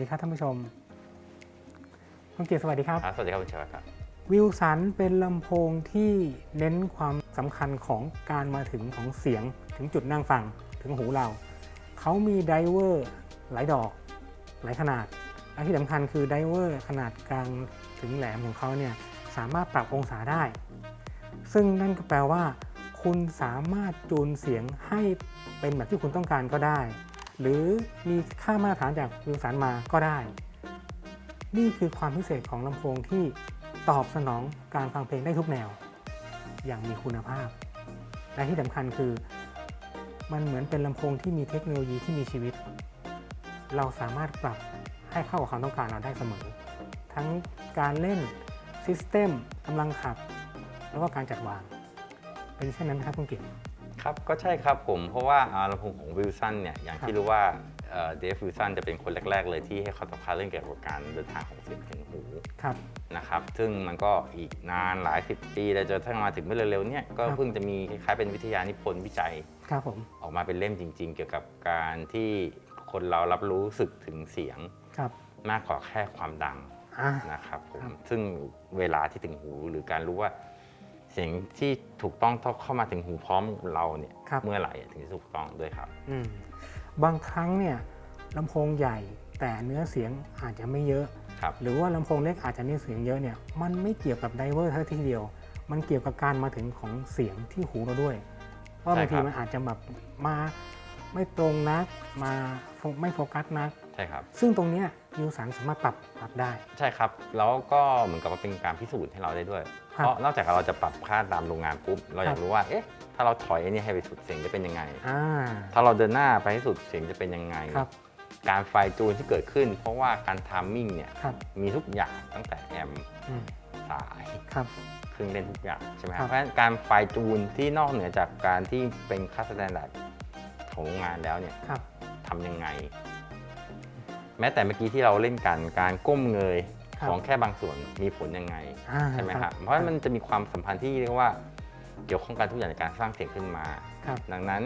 ดีครับท่านผู้ชมคุณเกียรติสวัสดีครับครับสวัสดีครับคุณเชฟครับ วิลสันเป็นลำโพงที่เน้นความสำคัญของการมาถึงของเสียงถึงจุดนั่งฟังถึงหูเรา เขามีไดเวอร์หลายดอก หลายขนาด และที่สำคัญคือไดเวอร์ขนาดกลางถึงแหลมของเขาเนี่ยสามารถปรับองศาได้ ซึ่งนั่นก็แปลว่า คุณสามารถจูนเสียงให้เป็นแบบที่คุณต้องการก็ได้ หรือมีค่ามาตรฐานจากวิลสันมาก็ได้ นี่คือความพิเศษของลำโพงที่ตอบสนองการฟังเพลงได้ทุกแนว อย่างมีคุณภาพ และที่สำคัญคือ มันเหมือนเป็นลำโพงที่มีเทคโนโลยีที่มีชีวิต เราสามารถปรับให้เข้ากับความต้องการเราได้เสมอ ทั้งการเล่นซิสเต็มกำลังขับ แล้วก็การจัดวาง เป็นเช่นนั้นครับคุณเกียรติ ครับก็ใช่ครับผมเพราะว่าอ่าลำโพงของวิลสันเนี่ยอย่างครับที่รู้ว่าเดฟวิลสันจะเป็นคนแรก ๆ เลยที่ให้ความสำคัญเรื่องเกี่ยวกับการเดินทางของเสียงถึงหูครับนะครับซึ่งมันก็อีกนานหลายสิบปีแล้วจนทั้งมาถึงเมื่อเร็วๆเนี่ยก็ครับเพิ่งจะมีคล้ายๆเป็นวิทยานิพนธ์วิจัยครับผมออกมาเป็นเล่มจริง ๆ เกี่ยวกับการที่คนเรารับรู้สึกถึงเสียงครับมากกว่าแค่ความดังอ่านะครับผมครับซึ่งเวลาที่ถึงหูหรือการรู้ว่า เสียงที่ถูกต้องต้องเข้ามาถึงหูพร้อมเราเนี่ยครับเมื่อไหร่ถึงจะถูกต้องด้วยครับอืมบางครั้งเนี่ยลำโพงใหญ่แต่เนื้อเสียงอาจจะไม่เยอะครับหรือว่าลำโพงเล็กอาจจะเนื้อเสียงเยอะเนี่ยมันไม่เกี่ยวกับไดเวอร์เท่าที่เดียว มันเกี่ยวกับการมาถึงของเสียงที่หูเราด้วยว่าใช่บางทีครับมันอาจจะแบบมาไม่ตรงนักมาโฟไม่โฟกัสนักใช่ครับ ซึ่งตรงเนี้ยยูสันสามารถปรับปรับได้ ใช่ครับ แล้วก็เหมือนกับว่าเป็นการพิสูจน์ให้เราได้ด้วยครับ เพราะนอกจากเราจะปรับค่าตามโรงงานปุ๊บเราอยาคกรับรู้ว่าเอ๊ะถ้าเราถอยไอ้นี่ให้ไปสุดเสียงจะเป็นยังไงอ่าถ้าเราเดินหน้าไปให้สุดเสียงจะเป็นยังไงครับการไฟจูนที่เกิดขึ้น เพราะว่าการทามมิ่งเนี่ยครับมีทุกอย่างตั้งแต่แอมป์อืมสายครับเครื่องเล่นทุกอย่างใช่ไหมคครัรับบเพราะฉะนั้นการไฟจูนที่นอกเหนือจากการที่เป็นค่าสแตนดาร์ดของโรงงานแล้วเนี่ยครับทำยังไง แม้แต่เมื่อกี้ที่เราเล่นกันการก้มเงยครับ ของแค่บางส่วนมีผลยังไงอ่าใช่ไหมครับเพราะมันจะมีความสัมพันธ์ที่เรียกว่าเกี่ยวข้องกันทุกอย่างในการสร้างเสียงขึ้นมาครับดังนั้น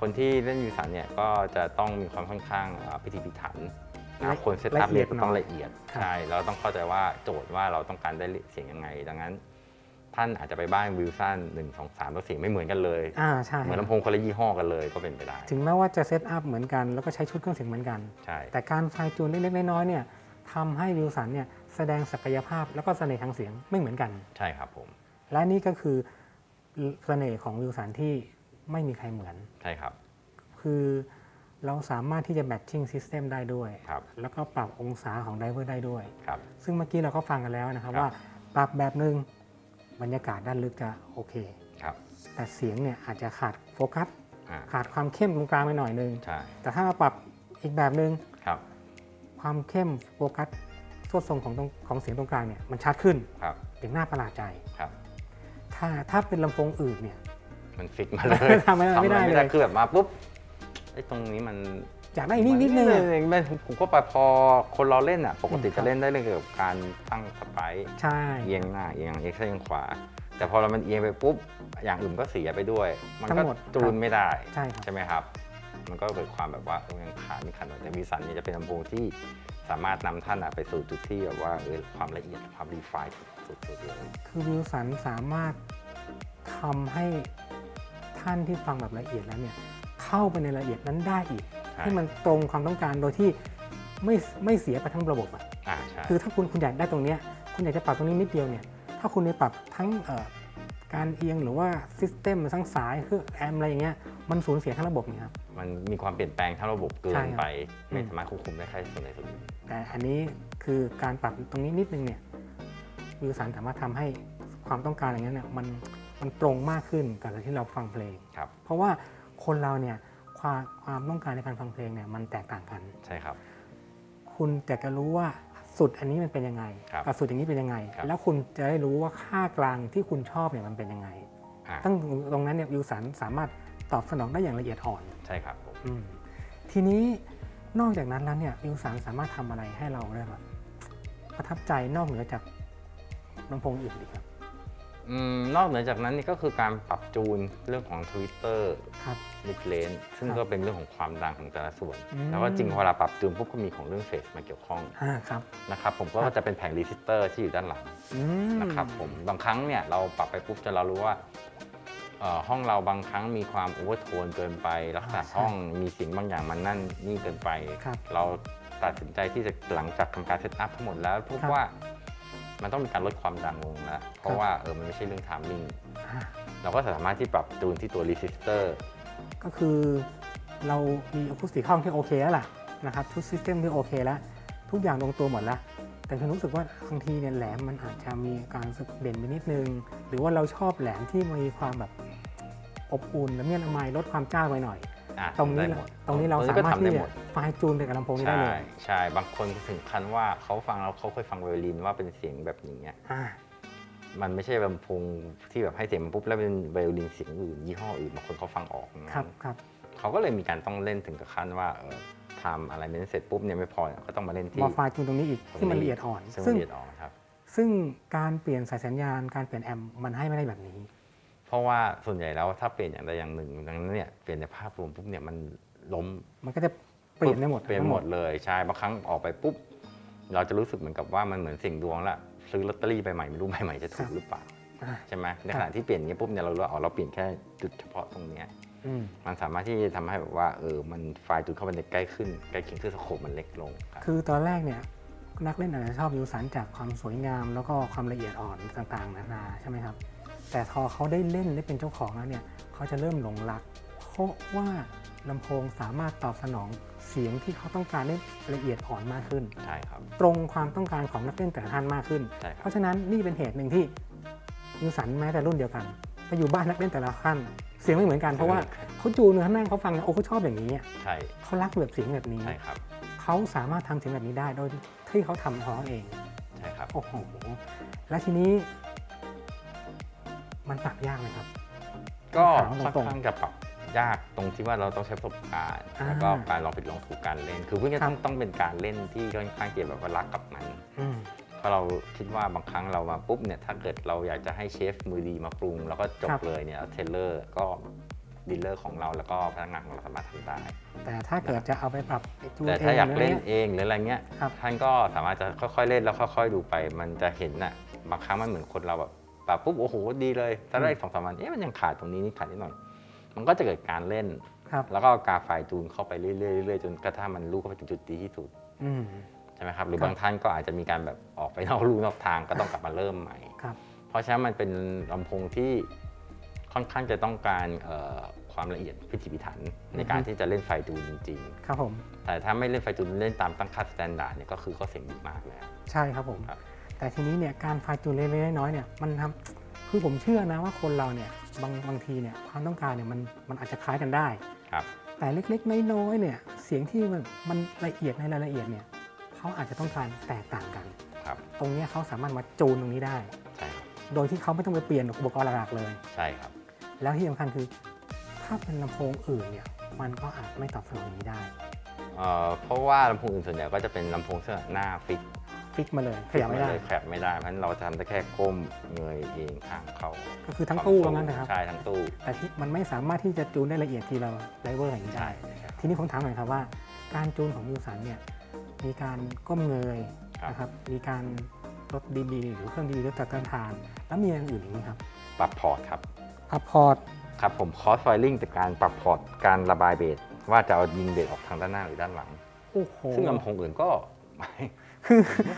คนที่เล่นยูสันเนี่ยก็จะต้องมีความค่อนข้างอ่าพิถีพิถันนะคนเซตอัพละเอียดเนี่ยก็ต้องหน่อยละเอียดครับใช่เราต้องเข้าใจว่าโจทย์ว่าเราต้องการได้เสียงยังไง ดังนั้น ท่านอาจจะไปบ้านวิลสันหนึ่งสองสามแล้วเสียงไม่เหมือนกันเลยอ่าใช่เหมือนลำโพงคนละยี่ห้อกันเลยก็เป็นไปได้ ถึงแม้ว่าจะเซตอัพเหมือนกันแล้วก็ใช้ชุดเครื่องเสียงเหมือนกัน ใช่ แต่การไฟจูนเล็กๆน้อยๆเนี่ย ทำให้วิลสันเนี่ยแสดงศักยภาพแล้วก็เสน่ห์ทางเสียงไม่เหมือนกัน ใช่ครับผม และนี่ก็คือเสน่ห์ของวิลสันที่ไม่มีใครเหมือน ใช่ครับ คือเราสามารถที่จะแมทชิ่งซิสเต็มได้ด้วย ครับ แล้วก็ปรับองศาของไดเวอร์ได้ด้วย ครับ ซึ่งเมื่อกี้เราก็ฟังกันแล้วนะครับครับ ว่าปรับแบบหนึ่งบรรยากาศด้านลึกจะโอเค ครับแต่เสียงเนี่ยอาจจะขาดโฟกัส อ่าขาดความเข้มตรงกลางไปหน่อยนึง ใช่ แต่ถ้าเราปรับอีกแบบหนึ่งครับ ความเข้มโฟกัสส่วนทรงของตรงของเสียงตรงกลางเนี่ยมันชัดขึ้นครับถึงหน้าประหลาดใจ ครับ ถ้าถ้าเป็นลำโพงอื่นเนี่ย มันฟิกมาเลยทำอะไรไม่ได้ทำเลย คือแบบมาปุ๊บไอ้ตรงนี้มันอยากได้อีกนิดนิดนึงมัอะแม่ผมก็ไปพอคนเราเล่นอะ ปกติอืมครับจะเล่นได้เรื่องเกี่ยวกับการตั้งสไปค์ใช่เอียงหน้าเอียงเอ็กซ์เอียงขวา แต่พอเรามันเอียงไปปุ๊บ อย่างอื่นก็เสียไปด้วย มันทั้ก็งหมดจูนไม่ได้ใช่ครับใช่ไหมครับ มันก็เกิดความแบบว่าเออยังขาดมีขันหน่อยแต่วีสันเนี่ยจะเป็นลำโพงที่สามารถนำท่านอะไปสู่จุดที่แบบว่าเออความละเอียดความรีไฟน์สุดๆเลย คือวิลสันสามารถทำให้ท่านที่ฟังแบบละเอียดแล้วเนี่ยเข้าไปในรายละเอียดนั้นได้อีก ใช่ ให้มันตรงความต้องการโดยที่ไม่ไม่เสียไปทั้งระบบอะ อ่าใช่ คือถ้าคุณคุณอยากได้ตรงเนี้ยคุณอยากจะปรับตรงนี้นิดเดียวเนี่ย ถ้าคุณไปปรับทั้งเอ่อ การเอียงหรือว่าซิสเต็มทั้งสายเครื่องแอมอะไรอย่างเงี้ยมันสูญเสียทั้งระบบเนี่ยครับ มันมีความเปลี่ยนแปลงทั้งระบบเกิใช่นครับไป ไม่อืมสามารถควบคุมได้แค่ส่วนใดส่วนหนึ่งแต่อันนี้คือการปรับตรงนี้นิดนึงเนี่ยวิวสันสามารถทำให้ความต้องการอย่างนั้นเนี่ยมันมันตรงมากขึ้นกับที่เราฟังเพลงครับเพราะว่าคนเราเนี่ยความความต้องการในการฟังเพลงเนี่ยมันแตกต่างกันใช่ครับ คุณแต่จะรู้ว่า สุดอันนี้มันเป็นยังไงครับกับสุดอย่างนี้เป็นยังไง ครับ แล้วคุณจะได้รู้ว่าค่ากลางที่คุณชอบเนี่ยมันเป็นยังไง อ่าตั้งตรงนั้นเนี่ยวิวสันสามารถตอบสนองได้อย่างละเอียดอ่อนใช่ครับผมอมทีนี้นอกจากนั้นแล้วเนี่ยวิวสันสามารถทำอะไรให้เราได้แบบประทับใจนอกเหนือจากลำโพงอื่นดีครับ ออืมนอกเหนือจากนั้นนี่ก็คือการปรับจูนเรื่องของ Twitter ครับ มิดเลนซึ่งครับก็เป็นเรื่องของความดังของแต่ละส่วน อืม แล้วก็จริงพอเราปรับจูนปุ๊บก็มีของเรื่องเฟสมาเกี่ยวข้องอ่าครับนะครับผมก็ครับจะเป็นแผงรีสิสเตอร์ที่อยู่ด้านหลังอืมนะครับผมบางครั้งเนี่ยเราปรับไปปุ๊บจนเรารู้ว่าเอ่อห้องเราบางครั้งมีความโอเวอร์โทนเกินไปลักษณะห้องมีเสียงบางอย่างมันนั่นนี่เกินไป ครับ เราตัดสินใจที่จะหลังจากทำการเซตอัพทั้งหมดแล้วพบครับ ว่า มันต้องมีการลดความดังลงแล้วเพครัราะบว่าเออมันไม่ใช่เรื่องทามมิ่งอ่าเราก็สามารถที่ปรับจูนที่ตัวรีสิสเตอร์ก็คือเรามีอะคูสติกห้องที่โอเคแล้วล่ะนะครับชุดซิสเต็มที่โอเคแล้ว ทุกอย่างลงตัวหมดแล้ว แต่ฉันรู้สึกว่าบางทีเนี่ยแหลมมันอาจจะมีการรู้สึกเด่นไปนิดนึง หรือว่าเราชอบแหลมที่มีความแบบอบอุ่นและเมียนอมายลดความจ้าไปหน่อย อะตรงนี้ทำได้หมดตรงนี้เราตสาก็มารถทำได้ที่หมจะดไฟล์จูนกับลำโพงนี้ได้ใช่เลยใช่บางคนถึงขั้นว่าเขาฟังแล้วเขาเคยฟังไวโอลินว่าเป็นเสียงแบบอย่างเงี้ยอ่ามันไม่ใช่ลำโพงที่แบบให้เสียงมันปุ๊บแล้วเป็นไวโอลินเสียงอื่นยี่ห้ออื่นบางคนเขาฟังออกอย่างนั้นครับครับเขาก็เลยมีการต้องเล่นถึงกับขั้นว่าเออทำอะไรเน้นเสร็จปุ๊บเนี่ยไม่พอเนี่ยก็ต้องมาเล่นที่มาไฟล์จูนตรงนี้อีกที่มันละเอียดอ่อนซึ่งซึ่งละเอียดอ่อนครับซึ่งการเปลี่ยนสายสัญญาณการเปลี่ยนแอมป์มันให้ไม่ได้แบบนี้ เพราะว่าส่วนใหญ่แล้วถ้าเปลี่ยนอย่างใดอย่างหนึ่งดังนั้นเนี่ยเปลี่ยนในภาพรวมปุ๊บเนี่ยมันล้มมันก็จะเปลี่ยนได้หมดเปลี่ยนหมดเลยใช่บางครั้งออกไปปุ๊บ เราจะรู้สึกเหมือนกับว่ามันเหมือนเสิ่งดวงละซื้อลอตเตอรี่ใบใหม่ไม่รู้ใบใหม่จะถูกหรือเปล่าอ่าใช่ไหมในขณะที่เปลี่ยนอย่างเงี้ยปุ๊บเนี่ยเรารู้ว่าอ๋อเราเปลี่ยนแค่จุดเฉพาะตรงเนี้ยอืมมันสามารถที่จะทำให้แบบว่าเออมันไฟล์จุดเข้าไปในใกล้ขึ้นใกล้เคียงคือสโคปมันเล็กลงครับคือตอนแรกเนี่ยนักเล่นอาจจะชอบยูสันจากความสวยงาม แล้วก็ความละเอียดอ่อนต่างๆนานาใช่ไหมครับ แต่พอเขาได้เล่นได้เป็นเจ้าของแล้วเนี่ยเขาจะเริ่มหลงรัก เพราะว่าลำโพงสามารถตอบสนองเสียงที่เขาต้องการได้ละเอียดอ่อนมากขึ้น ใช่ครับ ตรงความต้องการของนักเล่นแต่ละท่านมากขึ้น ใช่คเพรับราะฉะนั้นนี่เป็นเหตุหนึ่งที่ยูสันแม้แต่รุ่นเดียวกันไปอยู่บ้านนักเล่นแต่ละท่านเสียงไม่เหมือนกันเพราะว่าเขาจูนเขานั่งเขาฟังโอ้เขาชอบอย่างนี้อะใช่เขารักแบบเสียงแบบนี้ ใช่ครับเขาสามารถทำเสียงแบบนี้ได้โดยที่เขาทำของเขาเอง ใช่ครับ โอ้โห และทีนี้ มันปรับยากไหมครับ ก็ถามค่อนตรงๆข้างจะปรับยากตรงที่ว่าเราต้องใช้ประสบการณ์อ่าแล้วก็การลองผิดลองถูกการเล่น คือเพื่อนครัต้บองต้องเป็นการเล่นที่ค่อนข้างเกี่ยวแบบว่ารักกับมันอืมเพราะเราคิดว่าบางครั้งเรามาปุ๊บเนี่ยถ้าเกิดเราอยากจะให้เชฟมือดีมาปรุง แล้วก็จครับบเลยเนี่ยเทเลอร์ก็ดีลเลอร์ของเราแล้วก็พนักงานของเราสามารถทำได้ แต่ถ้าเกิดจะเอาไปปรับจูนแต่เองถ้าอยากเล่นหรืะไรเองหรืออะไรเงี้ยครับท่านก็สามารถจะค่อยๆเล่นแล้วค่อย ๆ ดูไป มันจะเห็นน่ะบางครั้งมันเหมือนคนเราแบบ ปรับปุ๊บโอ้โหดีเลยถ้าได้สองสามวันเอ๊ะมันยังขาดตรงนี้นี่ขาดนิดหน่อย มันก็จะเกิดการเล่น ครับ แล้วก็การไฟล์จูนเข้าไปเรื่อยๆเรื่อยๆจนกระทั่งมันรู้เข้าไปถึงจุดดีที่สุดอืม ใช่ไหมครับหรือครับบางท่านก็อาจจะมีการแบบออกไปนอกลู่นอกทางก็ต้องกลับมาเริ่มใหม่ ครับ เพราะฉะนั้นมันเป็นลำโพงที่ค่อนข้างจะต้องการเอ่อความละเอียดพิถีพิถันในการที่จะเล่นไฟจูนจริงครับผมๆแต่ถ้าไม่เล่นไฟจูนเล่นตามตั้งค่าสแตนดาร์ดเนี่ยก็คือก็เสียงดีมากแล้ว ใช่ครับผม ครับ แต่ทีนี้เนี่ยการไฟล์จูนเล็กๆน้อยๆเนี่ยมันทำคือผมเชื่อนะว่าคนเราเนี่ยบางบางทีเนี่ยความต้องการเนี่ยมันมันอาจจะคล้ายกันได้ ครับ แต่เล็กๆน้อยๆเนี่ยเสียงที่มันมันละเอียดในรายละเอียดเนี่ยเขาอาจจะต้องการแตกต่างกัน ครับ ตรงเนี้ยเขาสามารถมาจูนตรงนี้ได้ ใช่ครับโดยที่เขาไม่ต้องไปเปลี่ยนอุปกรณ์หลักๆเลย ใช่ครับ แล้วที่สำคัญคือ ถ้าเป็นลำโพงอื่นเนี่ยมันก็อาจไม่ตอบสนองอย่างนี้ได้ เอ่อเพราะว่าลำโพงอื่นส่วนใหญ่ก็จะเป็นลำโพงเสื้อหน้าฟิก ฟิกมาเลยขยับไม่ได้ เลยขยับไม่ได้เพราะฉะนั้นเราจะทำได้แค่ก้มเงยเองข้างเข้าก็คือทั้งตู้ว่างั้นนะครับ ใช่ทั้งตู้ แต่ที่มันไม่สามารถที่จะจูนได้ละเอียดทีละไดเวอร์อย่างนี้ใช่ได้ ครับ ทีนี้ผมถามหน่อยครับว่า การจูนของยูสันเนี่ยมีการก้มเงยครับ นะครับมีการลดดีบีหรือเครื่องดีบีลดจากต้านทาน แล้วมีอย่างอื่นอีกไหมครับปรับพอร์ตครับพับพอร์ตครับผมคอสไฟลิงแต่การปรับพอร์ตการระบายเบสว่าจะเอายิงเบสออกทางด้านหน้าหรือด้านหลัง โอ้โหซึ่งลำโพงอื่นก็คือไม่ ค่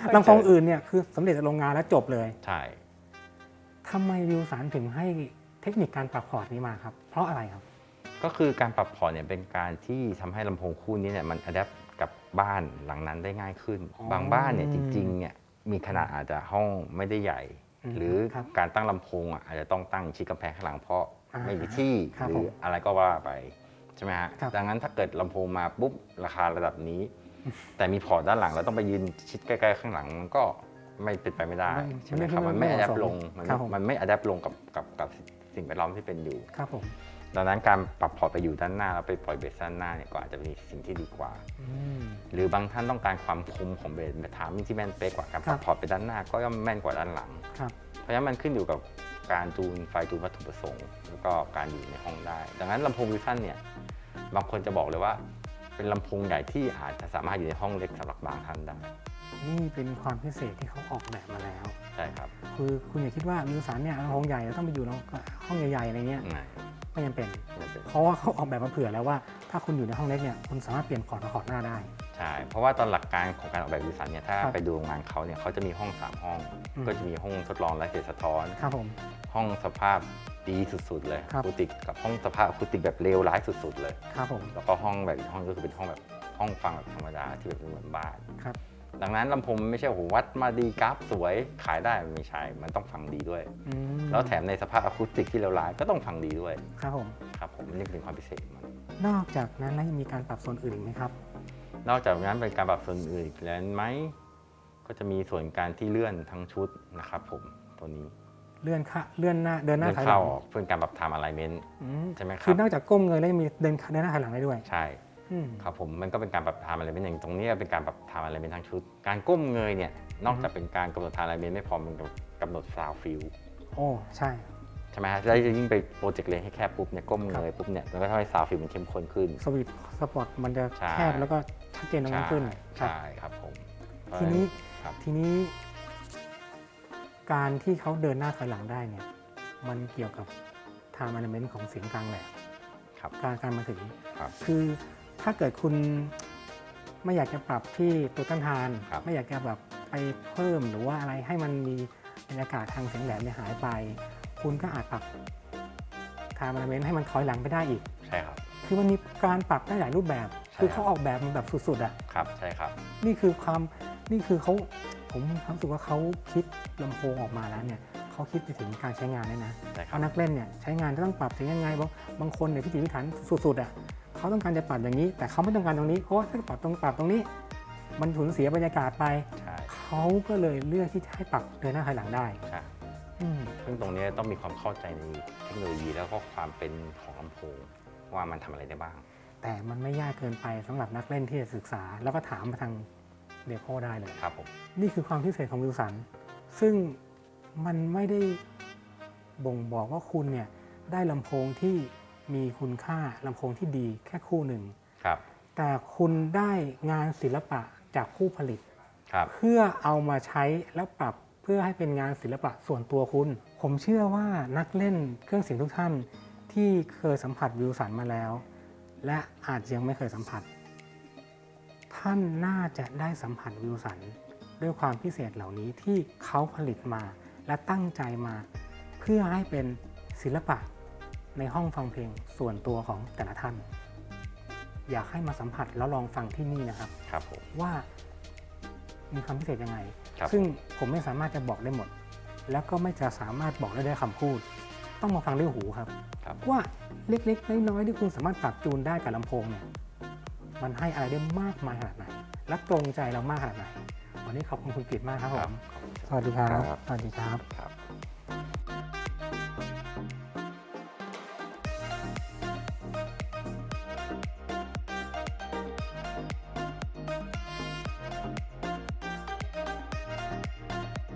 อยลำโพงอื่นเนี่ยคือสำเร็จจากโรงงานแล้วจบเลยใช่ทำไมวิวสันถึงให้เทคนิคการปรับพอร์ตนี้มาครับ เพราะอะไรครับ ก็คือการปรับพอร์ตเนี่ยเป็นการที่ทำให้ลำโพงคู่นี้เนี่ยมันอัดแอปกับบ้านหลังนั้นได้ง่ายขึ้นอ๋อบางบ้านเนี่ยจริงๆเนี่ยมีขนาดอาจจะห้องไม่ได้ใหญ่อืมหรือครับการตั้งลำโพงอะอาจจะต้องตั้งชิดกำแพงข้างหลังเพราะอ่าไม่มีที่ครับหรืผอมอะไรก็ว่าไปใช่ไหมฮะครับดังนั้นถ้าเกิดลำโพงมาปุ๊บราคาระดับนี้ แต่มีพอร์ตด้านหลังแล้วต้องไปยืนชิดใกล้ๆข้างหลังมันก็ไม่เป็นไปไม่ได้ไม่ใช่ไหมครับไม่มันไม่ไม่อัดเหแอมาะปสมลงมันครับไม่ผม มันไม่อัดแอปลงกับกับกับสิ่งแวดล้อมที่เป็นอยู่ ครับผมดังนั้นการปรับพอร์ตไปอยู่ด้านหน้าแล้วไปปล่อยเบสด้านหน้าเนี่ยก็อาจจะมีสิ่งที่ดีกว่า อืม หรือบางท่านต้องการความคมของเบสทามมิ่งที่แม่นเป๊ะกว่าการปรับครับพอร์ตไปด้านหน้าก็ย่อมแม่นกว่าด้านหลัง ครับ เพราะฉะนั้นมันขึ้นอยู่กับการจูนไฟจูนวัตถุประสงค์ แล้วก็การอยู่ในห้องได้ ดังนั้นลำโพงวิชั่นเนี่ยบางคนจะบอกเลยว่า เป็นลำโพงใหญ่ที่อาจจะสามารถอยู่ในห้องเล็กสำหรับบางท่านได้นี่เป็นความพิเศษที่เขาออกแบบมาแล้ว ใช่ครับคือคุณอย่าคิดว่ามิวสันเนี่ยลำโพงใหญ่แล้วต้องไปอยู่ในห้องใหญ่ๆอะไรเงี้ยไม่ไม่จำเป็น ไม่เป็นเพราะว่าเขาออกแบบมาเผื่อแล้วว่า ถ้าคุณอยู่ในห้องเล็กเนี่ยคุณสามารถเปลี่ยนพอร์ตมาพอร์ตหน้าได้ใช่เพราะว่าตอนหลักการของการออกแบบวิสันเนี่ยถ้าครับไปดูงานเขาเนี่ยเขาจะมีห้อง 3 ห้อง อืม ก็จะมีห้องทดลองและเสียงสะท้อน ครับผม ห้องสภาพดีสุดๆเลยครับอะคูติกกับห้องสภาพอะคูติกแบบเลวร้ายสุดๆเลย ครับผม แล้วก็ห้องแบบอีกห้องก็คือเป็นห้องแบบห้องฟังแบบธรรมดาที่แบบเหมือนบ้านครับ ดังนั้นลำโพงไม่ใช่โอ้โหวัดมาดีกราฟสวยขายได้ไม่ใช่มันต้องฟังดีด้วย อืมแล้วแถมในสภาพอะคูติกที่เลวร้ายก็ต้องฟังดีด้วยครับผม ครับผมนี่เป็นความพิเศษของมัน นอกจากนั้นแล้วยังมีการปรับโซนอื่นอีกไหมครับ นอกจากนั้นเป็นการปรับส่วนอื่นอีกแล้วไหมก็จะมีส่วนการที่เลื่อนทั้งชุดนะครับ ผมตัวนี้เลื่อนค่ะเลื่อนหน้าเดินหน้าเลื่อนถอยหลัเข้างออกเพื่อการปรับ time alignment อืมใช่ไหมครับคือนอกจากก้มเงยแล้วยังมีเดินเดินหน้าถอยหลังได้ด้วยใช่ อืม ครับผมมันก็เป็นการปรับ time alignment อย่างตรงนี้เป็นการปรับ time alignment ทั้งชุด การก้มเงยเนี่ยนอกจากเป็นการกำหนด time alignment ไม่พอมันกำหนด sound feel โอ้ใช่ ใช่ไหมฮะแล้วยิ่งไปโปรเจกต์เลนให้แคบปุ๊บเนี่ยก้มเงยปุ๊บเนี่ยมันก็ทำให้ sound feel มันเข้มข้นขึ้น สวิตช์สปอตมันจะใช่ แคบแล้วก็ชัดเจนตรงนั้นขึ้นครับ ใช่ครับผมทีนี้ครับ ทีนี้ การที่เขาเดินหน้าถอยหลังได้เนี่ย มันเกี่ยวกับ time element ของเสียงกลางแหลมครับ การการมาถึง ครับ คือถ้าเกิดคุณไม่อยากจะปรับที่ตัวต้านทาน ครับไม่อยากจะแบบไปเพิ่มหรือว่าอะไรให้มันมีบรรยากาศทางเสียงแหลมเนี่ยหายไป คุณก็อาจปรับทางมันเมนให้มันถอยหลังไปได้อีก ใช่ครับ คือมันมีการปรับได้หลายรูปแบบใช่คือครับเขาออกแบบมันแบบสุดๆอะครับใช่ครับ นี่คือความนี่คือเขาผมรู้สึกว่าเขาคิดลำโพงออกมาแล้วเนี่ยเขาคิดไปถึงการใช้งานด้วยนะใช่คเพรับราะนักเล่นเนี่ยใช้งานจะต้องปรับเสียงยังไงบางบางคนเนี่ยพิถีพิถันสุดๆอะเขาต้องการจะปรับอย่างนี้ แต่เขาไม่ต้องการตรงนี้เพราะว่าถ้าปรับตรงปรับตรงนี้ มันสูญเสียบรรยากาศไปใช่เขาก็เลยเลือกที่จะให้ปรับเดินหน้าถอยหลังได้ใช่อืม ซึ่งตรงนี้ต้องมีความเข้าใจในเทคโนโลยีแล้วก็ความเป็นของลำโพงว่ามันทำอะไรได้บ้าง แต่มันไม่ยากเกินไปสำหรับนักเล่นที่จะศึกษา แล้วก็ถามมาทางเดโคได้เลย ครับผม นี่คือความพิเศษของวิลสัน ซึ่งมันไม่ได้บ่งบอกว่าคุณเนี่ยได้ลำโพงที่มีคุณค่าลำโพงที่ดีแค่คู่หนึ่ง ครับ แต่คุณได้งานศิลปะจากผู้ผลิต ครับ เพื่อเอามาใช้และปรับเพื่อให้เป็นงานศิลปะส่วนตัวคุณ ผมเชื่อว่านักเล่นเครื่องเสียงทุกท่านที่เคยสัมผัสวิลสันมาแล้ว และอาจจะยังไม่เคยสัมผัส ท่านน่าจะได้สัมผัสวิลสันด้วยความพิเศษเหล่านี้ที่เขาผลิตมาและตั้งใจมา เพื่อให้เป็นศิลปะในห้องฟังเพลงส่วนตัวของแต่ละท่าน อยากให้มาสัมผัสแล้วลองฟังที่นี่นะครับครับผมว่ามีความพิเศษยังไงครับซึ่งผมไม่สามารถจะบอกได้หมด แล้วก็ไม่จะสามารถบอกได้ด้วยคำพูด ต้องมาฟังด้วยหูครับ ครับ ว่าเล็กๆ น้อยๆที่คุณสามารถปรับจูนได้กับลำโพงเนี่ยมันให้อะไรได้มากมายขนาดไหน และตรงใจเรามากขนาดไหน วันนี้ขอบคุณคุณกิตมากครับผครับมขอบคุณสวัสดีครับ ครับ สวัสดีครับ ครับ